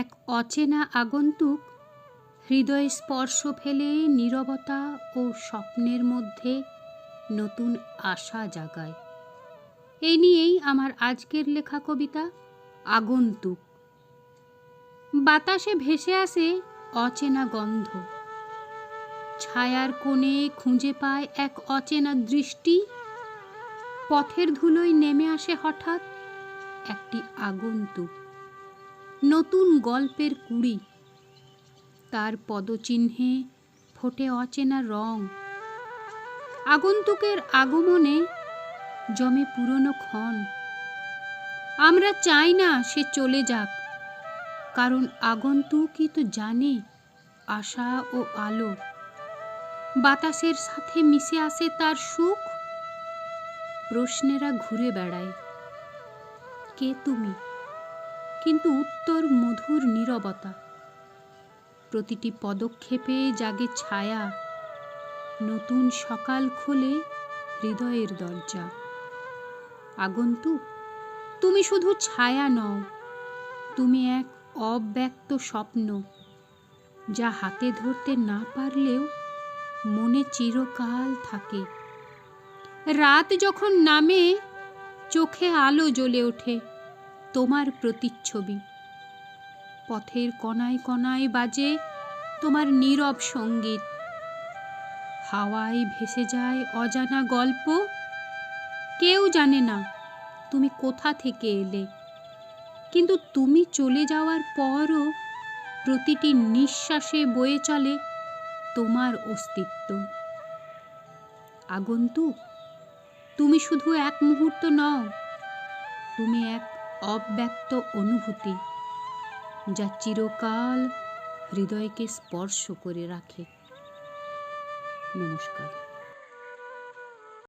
এক অচেনা আগন্তুক হৃদয়ে স্পর্শ ফেলে নীরবতা ও স্বপ্নের মধ্যে নতুন আশা জাগায়। এই নিয়েই আমার আজকের লেখা কবিতা, আগন্তুক বাতাসে ভেসে আসে অচেনা গন্ধ। ছায়ার কোণে খুঁজে পায় এক অচেনা দৃষ্টি। পথের ধুলোয় নেমে আসে হঠাৎ একটি আগন্তুক। নতুন গল্পের কুড়ি। তার পদচিহ্নে ফোটে অচেনা রং। আগন্তুকের আগমনে জমে পুরনো ক্ষণ। আমরা চাই না সে চলে যাক, কারণ আগন্তুকই তো জানে আশা ও আলো। বাতাসের সাথে মিশে আসে তার সুখ। প্রশ্নেরা ঘুরে বেড়ায়, কে তুমি? কিন্তু উত্তর মধুর নীরবতা। প্রতিটি পদক্ষেপে জাগে ছায়া। নতুন সকাল খোলে হৃদয়ের দরজা। আগন্তুক, তুমি শুধু ছায়া নও, তুমি এক অব্যক্ত স্বপ্ন, যা হাতে ধরতে না পারলেও মনে চিরকাল থাকে। রাত যখন নামে, চোখে আলো জ্বলে ওঠে। তোমার প্রতিচ্ছবি। পথের কণায় কণায় বাজে তোমার নীরব সংগীত। হাওয়ায় ভেসে যায় অজানা গল্প। কেউ জানে না তুমি কোথা থেকে এলে। কিন্তু তুমি চলে যাওয়ার পরও প্রতিটি নিঃশ্বাসে বয়ে চলে তোমার অস্তিত্ব। আগন্তুক, তুমি শুধু এক মুহূর্ত নও, তুমি এক অব্যক্ত অনুভূতি যা চিরকাল হৃদয়কে স্পর্শ করে রাখে। নমস্কার।